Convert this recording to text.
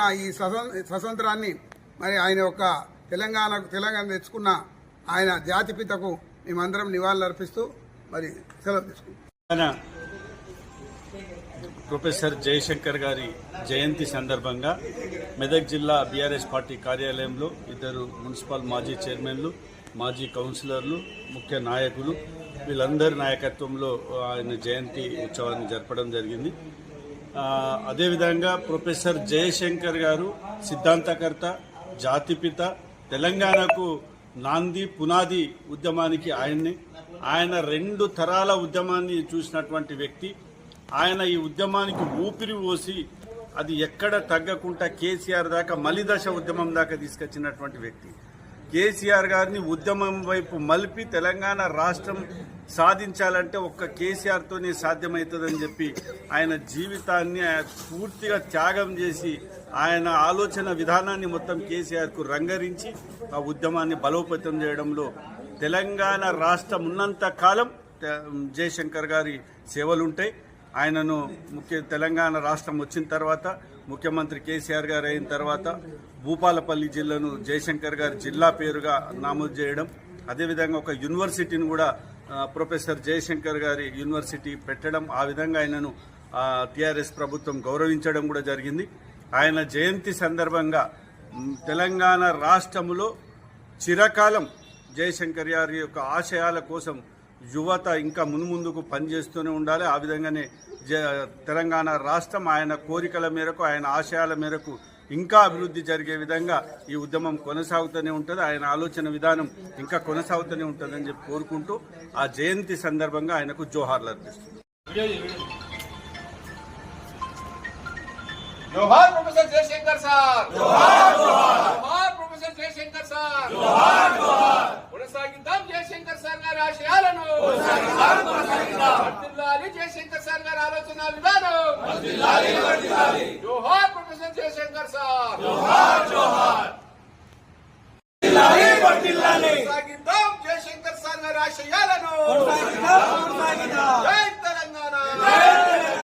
ఈ స్వతంత్రాన్ని మరి ఆయన యొక్క తెలంగాణకు తెలంగాణ తెచ్చుకున్న ఆయన జాతిపితకు మేమందరం నివాళులర్పిస్తూ మరి సెలవు తీసుకుంటాం ప్రొఫెసర్ జయశంకర్ గారి జయంతి సందర్భంగా మెదక్ జిల్లా బీఆర్ఎస్ పార్టీ కార్యాలయంలో ఇద్దరు మున్సిపల్ మాజీ చైర్మన్లు మాజీ కౌన్సిలర్లు ముఖ్య నాయకులు వీళ్ళందరి నాయకత్వంలో ఆయన జయంతి ఉత్సవాన్ని జరపడం జరిగింది. అదేవిధంగా ప్రొఫెసర్ జయశంకర్ గారు సిద్ధాంతకర్త జాతిపిత తెలంగాణకు నాంది పునాది ఉద్యమానికి ఆయన్ని ఆయన రెండు తరాల ఉద్యమాన్ని చూసినటువంటి వ్యక్తి. ఆయన ఈ ఉద్యమానికి ఊపిరి పోసి అది ఎక్కడ తగ్గకుండా కేసీఆర్ దాకా మలిదశ ఉద్యమం దాకా తీసుకొచ్చినటువంటి వ్యక్తి. కేసీఆర్ గారిని ఉద్యమం వైపు మలిపి తెలంగాణ రాష్ట్రం సాధించాలంటే ఒక్క కేసీఆర్తోనే సాధ్యమవుతుందని చెప్పి ఆయన జీవితాన్ని ఆయన పూర్తిగా త్యాగం చేసి ఆయన ఆలోచన విధానాన్ని మొత్తం కేసీఆర్కు రంగరించి ఆ ఉద్యమాన్ని బలోపేతం చేయడంలో తెలంగాణ రాష్ట్రం ఉన్నంత కాలం జయశంకర్ గారి సేవలుంటాయి. ఆయనను ముఖ్య తెలంగాణ రాష్ట్రం వచ్చిన తర్వాత ముఖ్యమంత్రి కేసీఆర్ గారు అయిన తర్వాత భూపాలపల్లి జిల్లాను జయశంకర్ గారి జిల్లా పేరుగా నమోదు చేయడం అదేవిధంగా ఒక యూనివర్సిటీని కూడా ప్రొఫెసర్ జయశంకర్ గారి యూనివర్సిటీ పెట్టడం ఆ విధంగా ఆయనను టీఆర్ఎస్ ప్రభుత్వం గౌరవించడం కూడా జరిగింది. ఆయన జయంతి సందర్భంగా తెలంగాణ రాష్ట్రములో చిరకాలం జయశంకర్ గారి యొక్క ఆశయాల కోసం యువత ఇంకా మున్ముందుకు పనిచేస్తూనే ఉండాలి. ఆ విధంగానే జ తెలంగాణ రాష్ట్రం ఆయన కోరికల మేరకు ఆయన ఆశయాల మేరకు ఇంకా అభివృద్ధి జరిగే విధంగా ఈ ఉద్యమం కొనసాగుతూనే ఉంటుంది ఆయన ఆలోచన విధానం ఇంకా కొనసాగుతూనే ఉంటుందని చెప్పి కోరుకుంటూ ఆ జయంతి సందర్భంగా ఆయనకు జోహార్లు అర్పిస్తుంది जोहार प्रोफेसर जयशंकर सर जोहार जोहार प्रोफेसर जयशंकर सर जोहार जोहार కొనసాగిద్దాం జయశంకర్ సార్ గారి ఆశయాలను వర్ధిల్లాలి జయశంకర్ సార్ గారి ఆలోచన విధానం చేయాలను